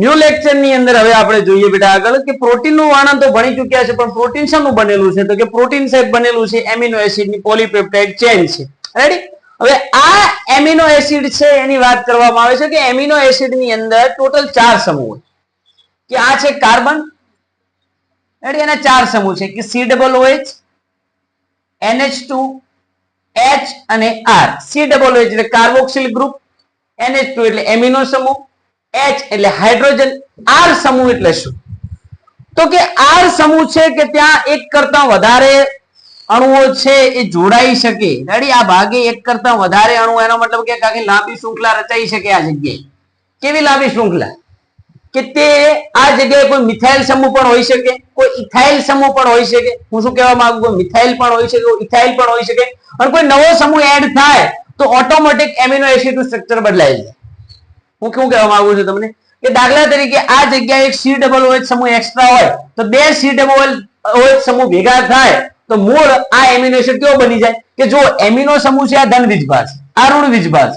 New લેક્ચરની અંદર હવે આપણે જોઈએ બેટા આગળ કે પ્રોટીનનું વર્ણન તો ભણી ચુક્યા છે, પણ પ્રોટીન શાનું બનેલું છે? તો કે પ્રોટીન સાહેબ બનેલું છે, એમિનો એસિડની પોલીપેપ્ટાઇડ ચેન છે. રેડી હવે આ એમિનો એસિડ છે એની વાત કરવામાં આવે છે કે એમિનો એસિડની અંદર ટોટલ ચાર સમૂહ કે આ છે કાર્બન. રેડી એના ચાર સમૂહ છે. કે C double OH NH two H અને આર સી ડબલ ઓએચ એટલે કાર્બોક્સિલ ગ્રુપ એનએચ ટુ એટલે એમિનો સમૂહ એચ એટલે હાઇડ્રોજન આર સમૂહ એટલે શું? તો કે આર સમૂહ છે કે ત્યાં એક કરતા વધારે અણુઓ છે એ જોડાઈ શકે. રેડી આ ભાગે એક કરતા વધારે અણુ એનો મતલબ કે આખી લાંબી શૃંખલા રચાઈ શકે આ જગ્યાએ. કેવી લાંબી શૃંખલા? કે તે આ જગ્યાએ કોઈ મિથાઇલ સમૂહ પણ હોઈ શકે, કોઈ ઇથાઇલ સમૂહ પણ હોઈ શકે. હું શું કહેવા માંગુ કોઈ મિથાઇલ પણ હોઈ શકે, ઇથાઇલ પણ હોઈ શકે. અને કોઈ નવો સમૂહ એડ થાય, તો ઓટોમેટિક એમિનો એસિડ સ્ટ્રક્ચર બદલાઈ જાય. હું શું કહેવા માંગુ છું તમને? કે દાખલા તરીકે આ જગ્યાએ એક સી ડબલ ઓએચ સમૂહ એક્સ્ટ્રા હોય, તો બે સી ડબલ ઓએચ સમૂહ ભેગા થાય, તો મૂળ આ એમિનો એસિડ કેવો બની જાય? કે જો એમિનો સમૂહ છે, આ ધન વીજભાર આ ઋણ વીજભાર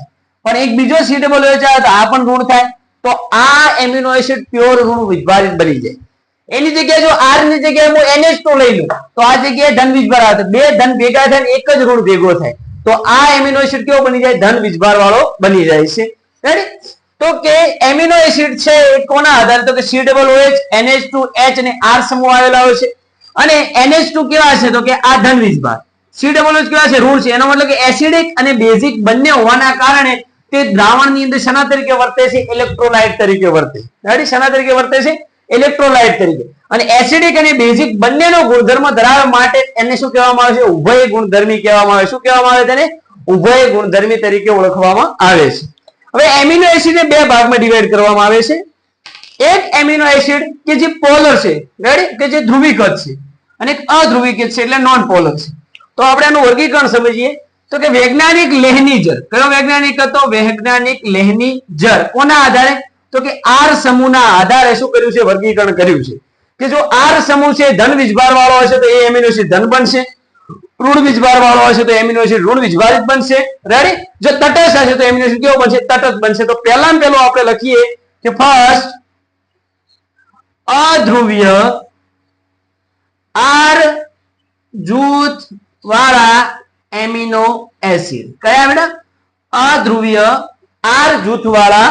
પણ એક બીજો સી ડબલ ઓએચ આવે તો આ પણ ઋણ થાય, તો આ એમિનો એસિડ પ્યોર ઋણ વીજભારિત બની જાય. એની જગ્યાએ જો આરની જગ્યાએ હું એનએચ ટુ લઈ લઉં, તો આ જગ્યાએ ધન વીજભાર આવે બે ધન ભેગા થાય એક જ ઋણ ભેગો થાય. તો આ એમિનો એસિડ કેવો બની જાય? ધન વીજભાર વાળો બની જાય છે. Ready? તો કે એમિનો એસિડ છે એ કોના આધારે? તો કે C double OH NH two H અને આર સમૂહ આવેલા હોય છે. અને એનએચ ટુ કેવા છે? તો કે આ ધન વીજભાર સી ડબલ ઓએચ કેવા છે? ઋણ છે. એનો મતલબ કે એસિડિક અને બેઝિક બંને હોવાના કારણે તે દ્રાવણની અંદર શના તરીકે વર્તે છે? ઇલેક્ટ્રોલાઇટ તરીકે વર્તે. છે શેના તરીકે વર્તે છે? ઇલેક્ટ્રોલાઇટ તરીકે. અને એસિડિક અને બેઝિક બંનેનો ગુણધર્મ ધરાવવા માટે એને શું કહેવામાં આવે છે? ઉભય ગુણધર્મી કહેવામાં આવે. શું કહેવામાં આવે તેને ઉભય ગુણધર્મી તરીકે ઓળખવામાં આવે છે. હવે એમિનો એસિડ બે ભાગમાં ડિવાઈડ કરવામાં આવે છે. એક એમિનો એસિડ કે જે પોલર છે રેડી કે જે ધ્રુવીકૃત છે. અને એક અધ્રુવીકૃત છે એટલે નોન પોલર છે. તો આપણે આનું વર્ગીકરણ સમજીએ. તો કે વૈજ્ઞાનિક લેહનીજર કયો વૈજ્ઞાનિક હતો? વૈજ્ઞાનિક લેહનીજર કોના આધારે? તો કે આર સમૂહના આધારે શું કર્યું છે? વર્ગીકરણ કર્યું છે. કે જો આર સમૂહ છે, ધન વિજભાર વાળો હશે તો એ એમિનો એસિડ ધન બનશે. ઋણ વિજભાર વાળો હશે તો એમિનો એસિડ ઋણ વિજભારિત બનશે. રેડી જો તટસ્થ હશે તો એમિનો કેવો બનશે? તટસ્થ બનશે. તો પહેલા પહેલો આપણે લખીએ કે ફર્સ્ટ અધ્રુવ્ય આર જૂથ વાળા એમિનો એસિડ. કયા બેટા? અધ્રુવીય આર જૂથ વાળા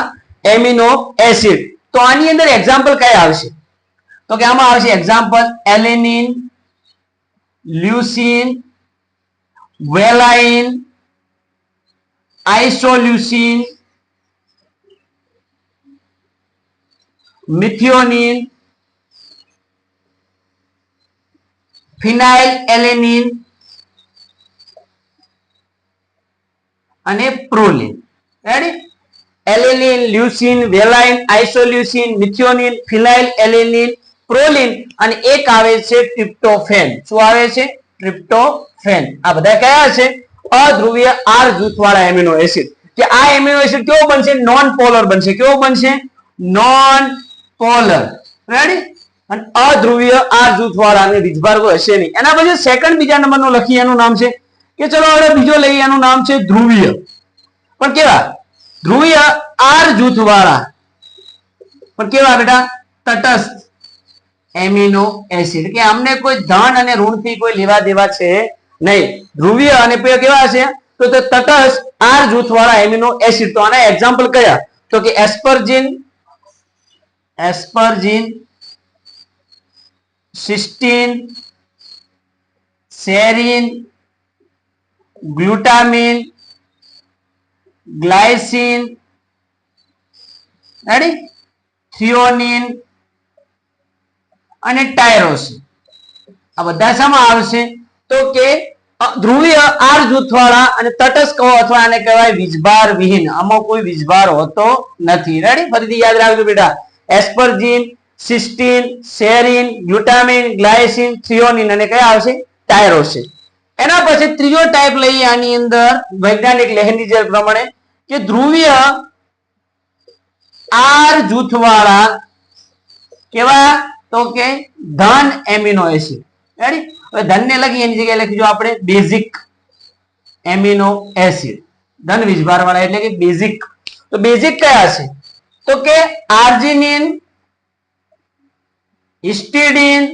એમિનો એસિડ. તો આની અંદર એક્ઝામ્પલ કયા આવશે? તો કે આમાં આવશે example alanine leucine valine isoleucine methionine phenyl alanine અને proline alanine leucine valine isoleucine methionine phenyl alanine proline અને એક આવે છે ટ્રિપ્ટોફેન. શું આવે છે? ટ્રિપ્ટોફેન. આ બધા કયા છે? અધ્રુવીય આર જૂથવાળા એમિનો એસિડ. કે આ એમિનો એસિડ કેવો બનશે? નોન પોલર બનશે. કેવો બનશે? નોન પોલર અને અધ્રુવીય આર જૂથવાળા અને વીજભાર હશે નહીં. એના પછી સેકન્ડ બીજા નંબરનો લખી એનું નામ છે? કે ચલો હવે બીજો લઈએ, એનું નામ છે ધ્રુવીય. પણ કેવા? ધ્રુવીય આર જૂથવાળા. પણ કેવા બેટા? તટસ્થ. Amino acid. કે અમને કોઈ ધન અને ઋણથી કોઈ લેવા દેવા છે નહીં. ધ્રુવીય અને પેલા કેવા છે તો તે તટસ્થ આર જૂથવાળા એમિનો એસિડ. તો આના એક્ઝામ્પલ કયા? તો કે એસ્પરજીન એસ્પરજીન સિસ્ટીન, સેરિન, ગ્લુટામિન, ગ્લાયસિન. થિયોનિન અને ટાયરોસિન આ બધા શામાં આવશે? તો કે ધ્રુવીય આર જૂથવાળા અને તટસ્થ અથવા આને કહેવાય વીજભાર વિહીન. આમાં કોઈ વીજભાર હોતો નથી. રેડી ફરીથી યાદ રાખજો બેટા. Asparagine, cysteine serine glutamine, glycine threonine અને કયા આવશે? ટાયરોસિન એના પછી ત્રીજો ટાઈપ લઈએ આની અંદર વૈજ્ઞાનિક લેહનીજર પ્રમાણે કે ધ્રુવીય આર જૂથવાળા કેવા? તો કે ધન એમિનો એસિડ. રેડી હવે ધનને લખી, એની જગ્યાએ લખીજો આપણે બેઝિક એમિનો એસિડ. ધન વીજભાર વાળા એટલે કે બેઝિક. તો બેઝિક કયા છે? તો કે આર્જિનિન, હિસ્ટિડિન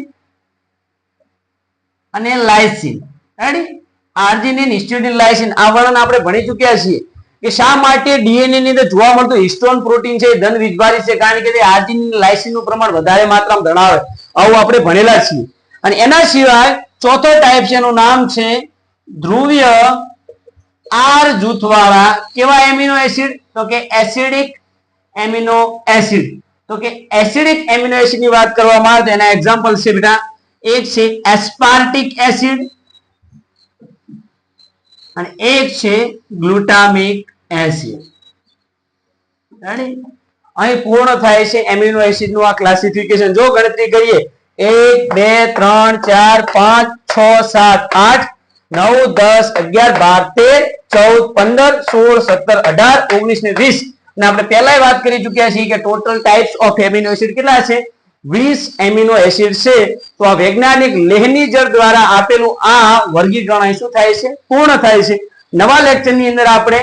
અને lysine ready arginine, histidine lysine આ વર્ણન આપણે ભણી ચૂક્યા છીએ. કે શા માટે ડીએનએ ની અંદર જોવા મળતું હિસ્ટોન પ્રોટીન છે, ધન વિજભારી છે? કારણ કે તે આર્જિનિન લાઇસિનનું પ્રમાણ વધારે માત્રામાં ધરાવે. આવું આપણે ભણેલા છીએ. અને એના સિવાય ચોથો ટાઈપ છે, એનું નામ છે ધ્રુવીય આર જૂથવાળા કેવા એમિનો એસિડ તો કે એસિડિક એમિનો એસિડ તો કે એસિડિક એમિનો એસિડની વાત કરવામાં આવે તો એના એક્ઝામ્પલ છે બેટા. એક છે એસ્પાર્ટિક એસિડ અને એક છે ગ્લુટામિક એસિડ. અહીં પૂર્ણ થાય છે એમિનો એસિડનું આ ક્લાસિફિકેશન જો ગણતરી કરીએ, એક, બે, ત્રણ, ચાર, પાંચ, છ, સાત, આઠ, નવ, દસ, અગિયાર, બાર, તેર, ચૌદ, પંદર, સોળ, સત્તર, અઢાર, ઓગણીસ ને વીસ. અને આપણે પહેલા વાત કરી ચુક્યા છીએ કે total types of amino acid કેટલા છે? વીસ એમિનો એસિડ છે, તો આ વૈજ્ઞાનિક લેહનીજર દ્વારા આપેલું આ વર્ગીકરણ શું થાય છે? પૂર્ણ થાય છે. નવા લેક્ચરની અંદર આપણે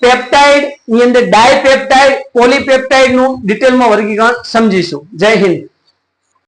પેપ્ટાઇડની અંદર ડાયપેપ્ટાઇડ પોલીપેપ્ટાઇડનું ડિટેલમાં વર્ગીકરણ સમજીશું. જય હિન્દ.